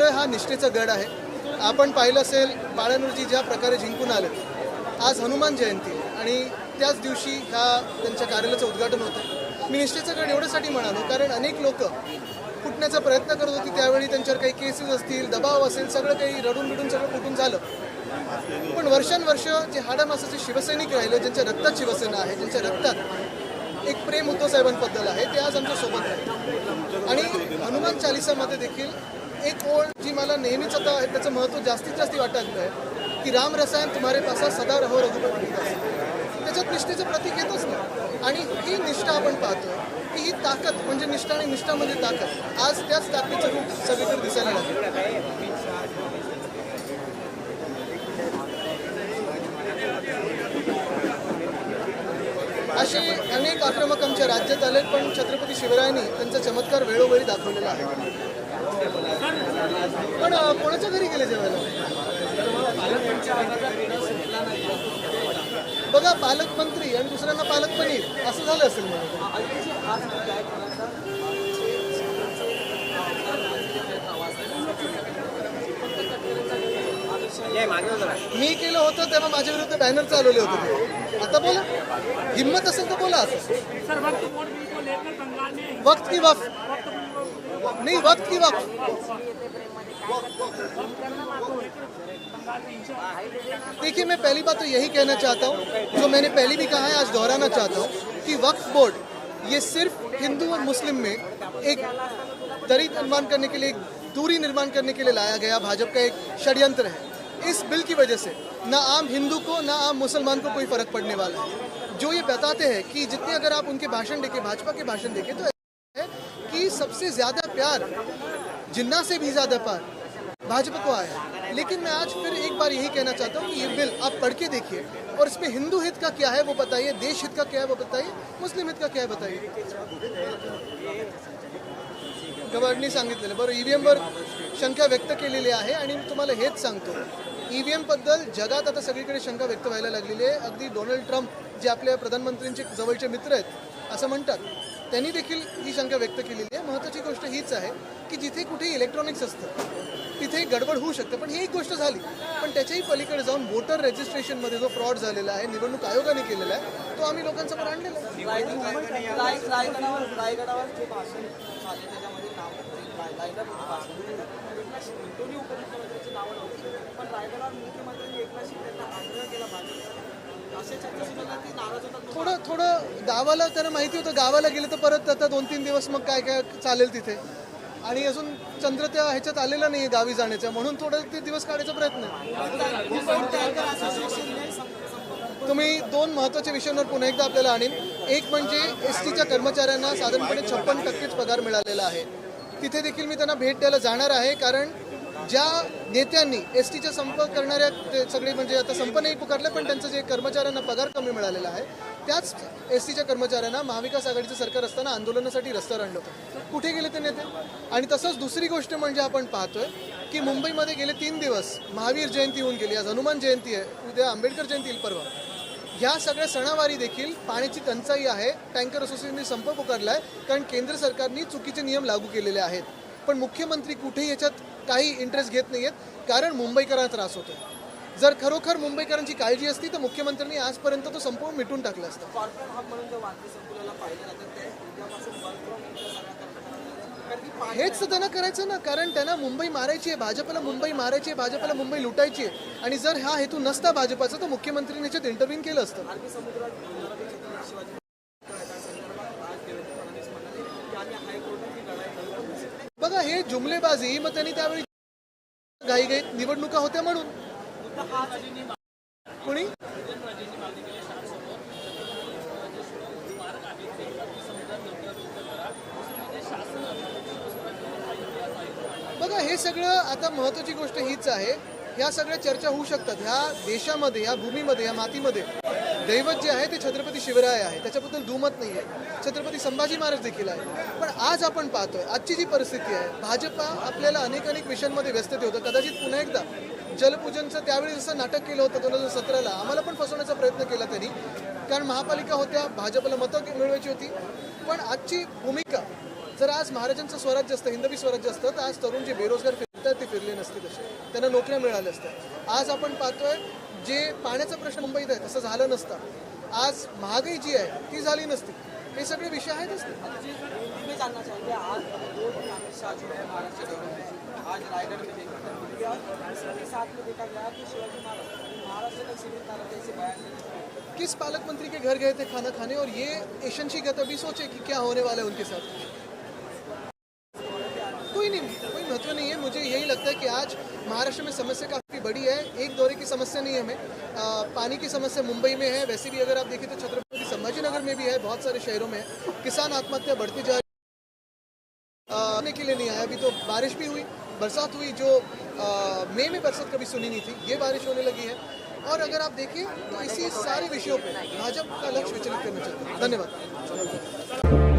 हिमालय हा निष्ठेचा गड आहे. आपण पाहिलं असेल बाळानुरजी ज्या प्रकारे जिंकून आले आज हनुमान जयंती आणि त्याच दिवशी ह्या त्यांच्या कार्यालयाचं उद्घाटन होतं. मी निष्ठेचा गड एवढ्यासाठी म्हणालो कारण अनेक लोक फुटण्याचा प्रयत्न करत होती त्यावेळी त्यांच्यावर काही केसेस असतील दबाव असेल सगळं काही रडून बिडून सगळं फुटून झालं. पण वर्षानुवर्ष जे हाडामासाचे शिवसैनिक राहिले ज्यांच्या रक्तात शिवसेना आहे ज्यांच्या रक्तात एक प्रेम उद्धव साहेबांबद्दल आहे ते आज आमच्यासोबत आहे आणि हनुमान चालिसामध्ये देखील एक ओळ जी मला नेहमीच आता त्याचं महत्त्व जास्तीत जास्त वाटायचं आहे की राम रसायन तुम्हारे पासा सदा रहो रघुपती त्याच्यात निष्ठेचं प्रतीक येतच नाही. आणि ही निष्ठा आपण पाहतो की ही ताकद म्हणजे निष्ठा आणि निष्ठा म्हणजे ताकद आज त्याच ताकदीचं रूप सगळीकडे दिसायला लागलं. असे अनेक आक्रमक आमच्या राज्यात आले पण छत्रपती शिवरायांनी त्यांचा चमत्कार वेळोवेळी दाखवलेला आहे. पण कोणाच्या घरी गेले जेवायला? बघा पालकमंत्री आणि दुसऱ्यांना पालक पनीर. असं झालं असेल मी केलं होतं तेव्हा माझ्या विरुद्ध बॅनर चालवले होते आता बोला. हिम्मत असेल तर बोला. वक्त को लेकर बंगाल में वक्त की वफ नहीं, वक्त की हिंसा देखिए, मैं पहली बात तो यही कहना चाहता हूँ, जो मैंने पहले भी कहा है, आज दोहराना चाहता हूँ, कि वक्फ बोर्ड, ये सिर्फ़ हिंदू और मुस्लिम में एक दरी निर्माण करने के लिए दूरी निर्माण करने के लिए लाया गया, भाजपा का एक षड्यंत्र है। इस बिल की वजह से ना आम हिंदू को, ना आम मुसलमान को कोई फ़र्क पड़ने वाला है। जो ये बताते हैं कि जितने अगर आप उनके भाषण देखें, भाजपा के भाषण देखें तो है कि सबसे ज़्यादा प्यार जिन्ना से भी ज्यादा प्यार भाजपा को आया। लेकिन मैं आज फिर एक बार यही कहना चाहता हूँ कि ये बिल आप पढ़ के देखिए। और इसमें हिंदू हित का क्या है वो बताइए देश हित का क्या है वो बताइए मुस्लिम हित का क्या है बताइए? गव्हर्नरनी सांगितलेलं बरं ईव्हीएमवर शंका व्यक्त केलेली आहे आणि मी तुम्हाला हेच सांगतो. ईव्हीएमबद्दल जगात आता सगळीकडे शंका व्यक्त व्हायला लागलेली आहे. अगदी डोनाल्ड ट्रम्प जे आपल्या प्रधानमंत्र्यांचे जवळचे मित्र आहेत असं म्हणतात. त्यांनी देखील ही शंका व्यक्त केलेली आहे. महत्त्वाची गोष्ट हीच आहे की जिथे कुठे इलेक्ट्रॉनिक्स असतं तिथे गडबड होऊ शकते. पण ही एक गोष्ट झाली. पण त्याच्याही पलीकडे जाऊन वोटर रजिस्ट्रेशनमध्ये जो फ्रॉड झालेला आहे निवडणूक आयोगाने केलेला आहे तो आम्ही लोकांसमोर आणलेला आहे. थोडं थोडं गावाला त्यांना माहिती होतं गावाला गेलं तर परत आता दोन तीन दिवस मग काय काय चालेल तिथे. आणि अजून चंद्र त्या ह्याच्यात आलेला नाही गावी जाण्याचा म्हणून थोडं ते दिवस काढायचा प्रयत्न आहे. तुम्ही दोन महत्त्वाच्या विषयांवर पुन्हा एकदा आपल्याला आणीन. एक म्हणजे एस टीच्या कर्मचाऱ्यांना साधारणपणे छप्पन टक्केच पगार मिळालेला आहे. तिथे देखील मी त्यांना भेट द्यायला जाणार आहे कारण ज्या नेत्यांनी एस टीचा संप करणाऱ्या ते सगळे म्हणजे आता संप नाही पुकारले पण त्यांचं जे कर्मचाऱ्यांना पगार कमी मिळालेला आहे त्याच एस टीच्या कर्मचाऱ्यांना महाविकास आघाडीचं सरकार असताना आंदोलनासाठी रस्त्यावर आणलं होतं. कुठे गेले ते नेते? आणि तसंच दुसरी गोष्ट म्हणजे आपण पाहतोय की मुंबईमध्ये गेले तीन दिवस महावीर जयंती होऊन गेली. आज हनुमान जयंती आहे उद्या आंबेडकर जयंती येईल परवा. ह्या सगळ्या सणावारी देखील पाण्याची टंचाई आहे. टँकर असोसिएशनने संप पुकारला आहे कारण केंद्र सरकारने चुकीचे नियम लागू केलेले आहेत. पण मुख्यमंत्री कुठेही याच्यात काही इंटरेस्ट घेत नाही आहेत कारण मुंबईकरांना त्रास होतो जर खरोखर मुंबईकरांची काळजी असती तर मुख्यमंत्र्यांनी आजपर्यंत तो संप मिटून टाकला असता. हेच तर त्यांना करायचं ना कारण त्यांना मुंबई मारायची आहे भाजपला मुंबई मारायची आहे भाजपला मुंबई लुटायची आहे. आणि जर हा हेतू नसता भाजपाचा तर मुख्यमंत्र्यांनी याच्यात इंटरव्ह्यू केलं असतं अरबी समुद्रात छत्रपती शिवाजी महाराज संदर्भात आज देवेंद्र फडणवीस म्हणाले की आम्ही हायकोर्टात ही लढाई लढू पण आता हे जुमलेबाजी मग त्यांनी त्यावेळी घाईघाईत निवडणुका होत्या म्हणून. कोणी? बघा हे सगळं आता महत्वाची गोष्ट हीच आहे. ह्या सगळ्या चर्चा होऊ शकतात. ह्या देशामध्ये ह्या भूमीमध्ये ह्या मातीमध्ये दैवत जे आहे ते छत्रपती शिवराय आहे. त्याच्याबद्दल दुमत नाही आहे. छत्रपती संभाजी महाराज देखील आहे. पण आज आपण पाहतोय आजची जी परिस्थिती आहे भाजपा आपल्याला अनेक अनेक विषयांमध्ये व्यस्त ठेवतं. कदाचित पुन्हा एकदा जलपूजनचं त्यावेळी जसं नाटक केलं होतं दोन हजार सतराला आम्हाला पण फसवण्याचा प्रयत्न केला त्यांनी. कारण महापालिका होत्या भाजपला मतं मिळवायची होती. पण आजची भूमिका जर आज महाराजांचं स्वराज्य असतं हिंदवी स्वराज्य असतं तर आज तरुण जे बेरोजगार तर ते फिरले नसते तसे त्यांना नोकऱ्या मिळाल्या असत्या. आज आपण पाहतोय जे पाण्याचा प्रश्न मुंबईत आहे तसं झालं नसतं. आज महागाई जी आहे ती झाली नसती. हे सगळे विषय आहेतच ते मैं जानना चाहूँगी आज दो दिन अमित शाह जो महाराष्ट्र दौरे में। आज रायगढ़ में देखा और इसी के साथ में देखा गया कि शिवाजी महाराज. महाराष्ट्र तक सीमित ना रहते ऐसे बयान देते. किस पालक मंत्री के घर गए थे खाना खाने? और ये एशंशी का तभी सोचे कि क्या होने वाला है उनके साथ? आज महाराष्ट्र में समस्या काफ़ी बड़ी है। एक दौरे की समस्या नहीं है हमें। आ, पानी की समस्या मुंबई में है। वैसे भी अगर आप देखें तो छत्रपति संभाजी नगर में भी है। बहुत सारे शहरों में किसान आत्महत्या बढ़ती जा रही है। के लिए नहीं आया। अभी तो बारिश भी हुई बरसात हुई जो मई में बरसात कभी सुनी नहीं थी। ये बारिश होने लगी है। और अगर आप देखिए तो इसी सारे विषयों पर भाजपा का लक्ष्य विचलित करना चाहते हैं। धन्यवाद।